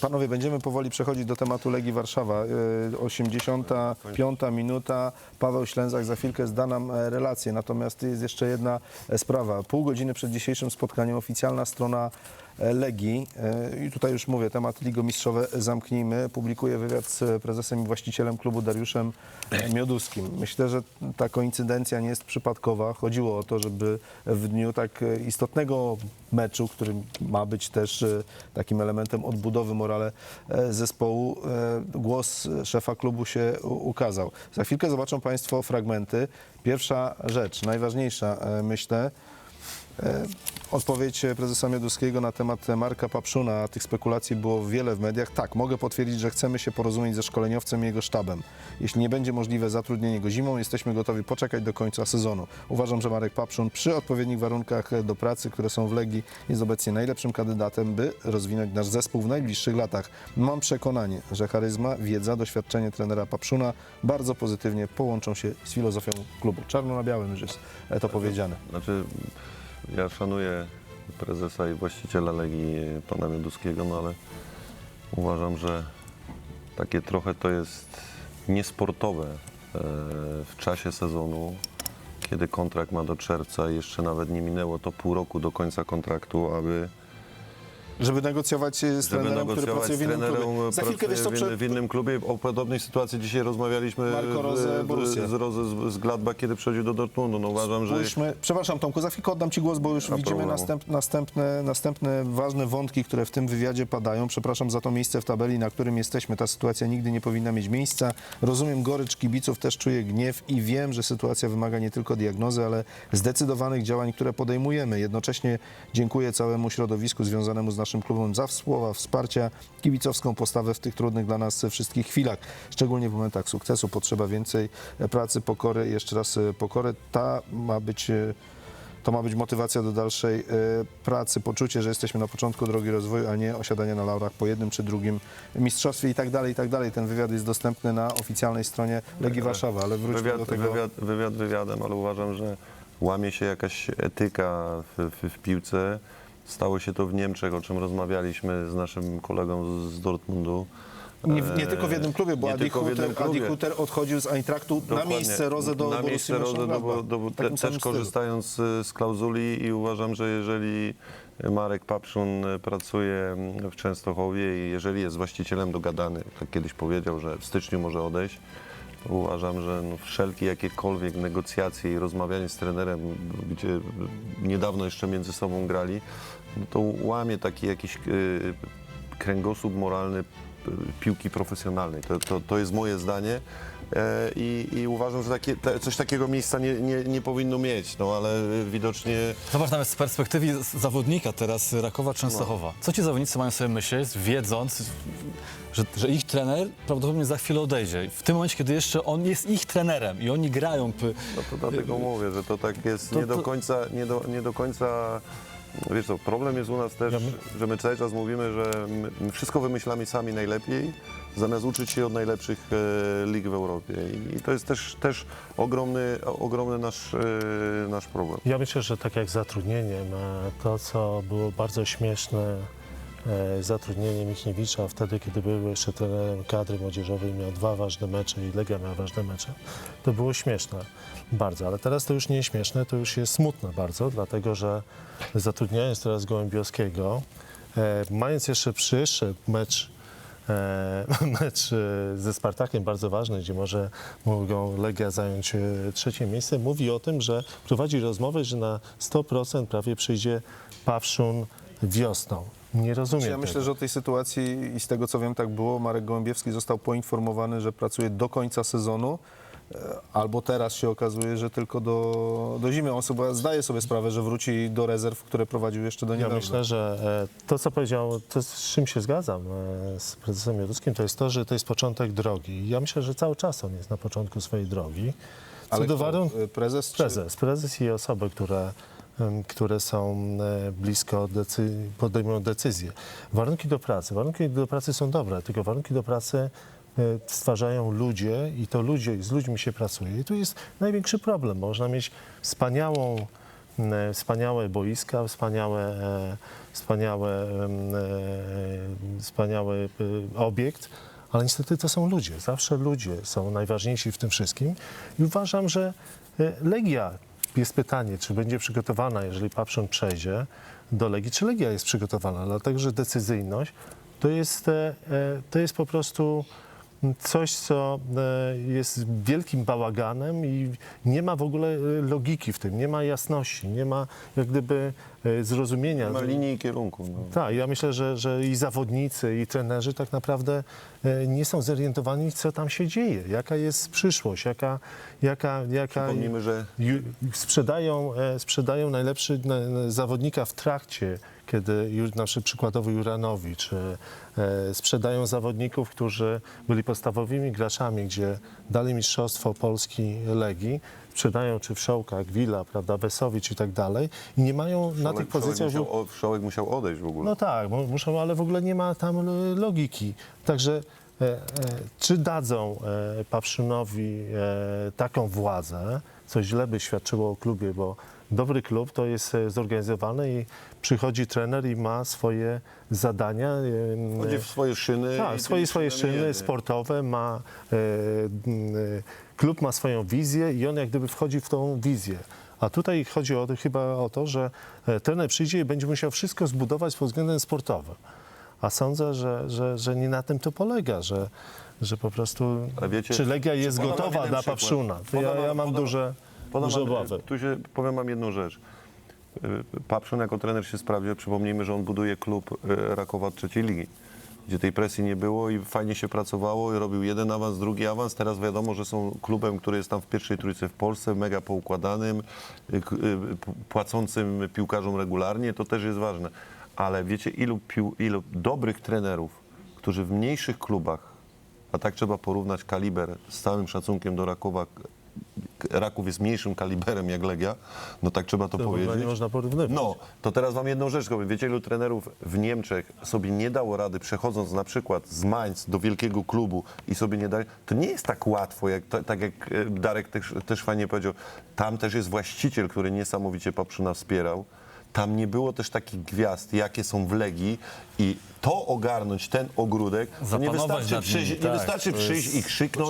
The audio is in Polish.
Panowie, będziemy powoli przechodzić do tematu Legii Warszawa. E, 85 minuta. Paweł Ślęzak za chwilkę zda nam e, relację. Natomiast jest jeszcze jedna e, sprawa. Pół godziny przed dzisiejszym spotkaniem oficjalna strona e, Legii, e, i tutaj już mówię, temat Ligomistrzowe zamknijmy, publikuje wywiad z prezesem i właścicielem klubu Dariuszem e, Mioduskim. Myślę, że ta koincydencja nie jest przypadkowa. Chodziło o to, żeby w dniu tak e, istotnego meczu, który ma być też e, takim elementem odbudowy morale e, zespołu, e, głos szefa klubu się ukazał. Za chwilkę zobaczą Państwo fragmenty. Pierwsza rzecz, najważniejsza, e, myślę, E, Odpowiedź prezesa Mioduskiego na temat Marka Papszuna. Tych spekulacji było wiele w mediach. Tak, mogę potwierdzić, że chcemy się porozumieć ze szkoleniowcem i jego sztabem. Jeśli nie będzie możliwe zatrudnienie go zimą, jesteśmy gotowi poczekać do końca sezonu. Uważam, że Marek Papszun przy odpowiednich warunkach do pracy, które są w Legii, jest obecnie najlepszym kandydatem, by rozwinąć nasz zespół w najbliższych latach. Mam przekonanie, że charyzma, wiedza, doświadczenie trenera Papszuna bardzo pozytywnie połączą się z filozofią klubu. Czarno na białym już jest e, to powiedziane. Znaczy, ja szanuję prezesa i właściciela Legii, pana Mioduskiego, no ale uważam, że takie trochę to jest niesportowe e, w czasie sezonu, kiedy kontrakt ma do czerwca i jeszcze nawet nie minęło to pół roku do końca kontraktu, aby Żeby negocjować e, z żeby trenerem, który negocjować pracuje z w innym trenerem klubie. Za chwilkę, pracuje wiesz co, w, innym, w innym klubie. O podobnej sytuacji dzisiaj rozmawialiśmy Marco Rose, Borussia. z, z, z Gladbach, kiedy przechodził do Dortmundu. No uważam, że Spójrzmy, przepraszam Tomku, za chwilkę oddam Ci głos, bo już widzimy następ, następne, następne ważne wątki, które w tym wywiadzie padają. Przepraszam za to miejsce w tabeli, na którym jesteśmy. Ta sytuacja nigdy nie powinna mieć miejsca. Rozumiem gorycz kibiców, też czuję gniew i wiem, że sytuacja wymaga nie tylko diagnozy, ale zdecydowanych działań, które podejmujemy. Jednocześnie dziękuję całemu środowisku związanemu z naszym klubem za słowa wsparcia, kibicowską postawę w tych trudnych dla nas wszystkich chwilach. Szczególnie w momentach sukcesu potrzeba więcej pracy, pokory jeszcze raz e, pokory. Ta ma być e, to ma być motywacja do dalszej e, pracy, poczucie, że jesteśmy na początku drogi rozwoju, a nie osiadania na laurach po jednym czy drugim mistrzostwie i tak dalej, i tak dalej. Ten wywiad jest dostępny na oficjalnej stronie Legii Warszawa, ale wróćmy wywiad, do tego. wywiad, wywiad wywiadem, ale uważam, że łamie się jakaś etyka w, w, w piłce. Stało się to w Niemczech, o czym rozmawialiśmy z naszym kolegą z, Dortmundu. Nie, nie tylko w jednym klubie, bo Adi Huter, Adi odchodził z Eintrachtu na Dokładnie. miejsce Rose do Na miejsce Rose do, do, W te, też korzystając z, klauzuli i uważam, że jeżeli Marek Papszun pracuje w Częstochowie i jeżeli jest właścicielem dogadany, tak kiedyś powiedział, że w styczniu może odejść, uważam, że no wszelkie jakiekolwiek negocjacje i rozmawianie z trenerem, gdzie niedawno jeszcze między sobą grali, to łamie taki jakiś y, kręgosłup moralny y, piłki profesjonalnej. To, to, to jest moje zdanie. E, I, I uważam, że takie, te, coś takiego miejsca nie, nie, nie powinno mieć, no ale widocznie Zobacz nawet z perspektywy zawodnika teraz Rakowa Częstochowa. Co ci zawodnicy mają sobie myśleć, wiedząc, że, że ich trener prawdopodobnie za chwilę odejdzie. W tym momencie, kiedy jeszcze on jest ich trenerem i oni grają. No to dlatego mówię, że to tak jest To- nie do końca, nie do, nie do końca. Wiesz co, problem jest u nas też, że my cały czas mówimy, że wszystko wymyślamy sami najlepiej, zamiast uczyć się od najlepszych e, lig w Europie. I, to jest też, też ogromny, ogromny nasz, e, nasz problem. Ja myślę, że tak jak zatrudnieniem, to co było bardzo śmieszne, zatrudnienie Michniewicza wtedy, kiedy był jeszcze trenerem kadry młodzieżowej, miał dwa ważne mecze i Legia miała ważne mecze, to było śmieszne bardzo, ale teraz to już nie śmieszne, to już jest smutne bardzo, dlatego że zatrudniając teraz Gołębiowskiego, e, mając jeszcze przyszedł mecz e, mecz e, ze Spartakiem bardzo ważny, gdzie może mogą Legia zająć e, trzecie miejsce, mówi o tym, że prowadzi rozmowę, że na 100% prawie przyjdzie Pawszun wiosną. Nie rozumiem Ja tego. myślę, że o tej sytuacji i z tego co wiem tak było, Marek Gołębiewski został poinformowany, że pracuje do końca sezonu, e, albo teraz się okazuje, że tylko do, do zimy. On sobie zdaje sobie sprawę, że wróci do rezerw, które prowadził jeszcze do Ja niedawna. myślę, że e, to, co powiedział, to z czym się zgadzam e, z prezesem Joduskim, to jest to, że to jest początek drogi. Ja myślę, że cały czas on jest na początku swojej drogi. Co Ale do. E, Prezes? czy- Prezes, prezes i osoby, które, które są blisko, decy- podejmują decyzje. Warunki do pracy. Warunki do pracy są dobre, tylko warunki do pracy e, stwarzają ludzie i to ludzie, z ludźmi się pracuje. I tu jest największy problem. Można mieć wspaniałą wspaniałe boiska, wspaniałe, e, wspaniałe, e, wspaniały obiekt, ale niestety to są ludzie. Zawsze ludzie są najważniejsi w tym wszystkim. I uważam, że Legia, jest pytanie, czy będzie przygotowana, jeżeli Papszun przejdzie do Legii, czy Legia jest przygotowana, dlatego że decyzyjność to jest, e, e, to jest po prostu coś, co e, jest wielkim bałaganem i nie ma w ogóle e, logiki w tym, nie ma jasności, nie ma jak gdyby e, zrozumienia. Nie ma linii i kierunku. No. Tak, ja myślę, że, że i zawodnicy, i trenerzy tak naprawdę nie są zorientowani, co tam się dzieje, jaka jest przyszłość, jaka... jaka, jaka Przypomnijmy, że sprzedają, sprzedają najlepszy na- na- zawodnika w trakcie, kiedy już na przykład przykładowo Juranowi, czy e, sprzedają zawodników, którzy byli podstawowymi graczami, gdzie dali mistrzostwo Polski Legii, sprzedają czy Wszołka, Gwila, prawda, Wesowicz i tak dalej i nie mają na tych Wszołek pozycjach... musiał, Wszołek musiał odejść w ogóle. No tak, mu- muszą, ale w ogóle nie ma tam e, logiki. Także e, czy dadzą Pawszynowi taką władzę, co źle by świadczyło o klubie, bo dobry klub to jest e, zorganizowany i przychodzi trener i ma swoje zadania. Chodzi w swoje szyny. tak, swoje, swoje szyny jedzie. sportowe, ma, e, e, klub ma swoją wizję i on jak gdyby wchodzi w tą wizję. A tutaj chodzi o, chyba o to, że trener przyjdzie i będzie musiał wszystko zbudować pod względem sportowym. A sądzę, że, że, że nie na tym to polega, że, że po prostu wiecie, czy Legia jest gotowa dla. Pawszuna. Ja, ja mam duże, Podam duże wam- obawy. Tu się, powiem wam jedną rzecz. Y, Papszun jako trener się sprawdził. Przypomnijmy, że on buduje klub y, Rakowa trzeciej ligi, gdzie tej presji nie było i fajnie się pracowało i robił jeden awans, drugi awans. Teraz wiadomo, że są klubem, który jest tam w pierwszej trójce w Polsce, mega poukładanym, y, płacącym piłkarzom regularnie. To też jest ważne. Ale wiecie, ilu, pił, ilu dobrych trenerów, którzy w mniejszych klubach, a tak trzeba porównać kaliber z całym szacunkiem do Rakowa, Raków jest mniejszym kaliberem jak Legia, no tak trzeba to, To powiedzieć. nie można porównywać. No, to teraz wam jedną rzecz powiem. Wiecie, ilu trenerów w Niemczech sobie nie dało rady, przechodząc na przykład z Mainz do wielkiego klubu i sobie nie dali. To nie jest tak łatwo, jak, ta- tak jak e, Darek też, też fajnie powiedział. Tam też jest właściciel, który niesamowicie Paprzyna wspierał. Tam nie było też takich gwiazd, jakie są w Legii i to ogarnąć, ten ogródek, to nie wystarczy przyjść, nimi, nie tak, wystarczy przyjść jest- i krzyknąć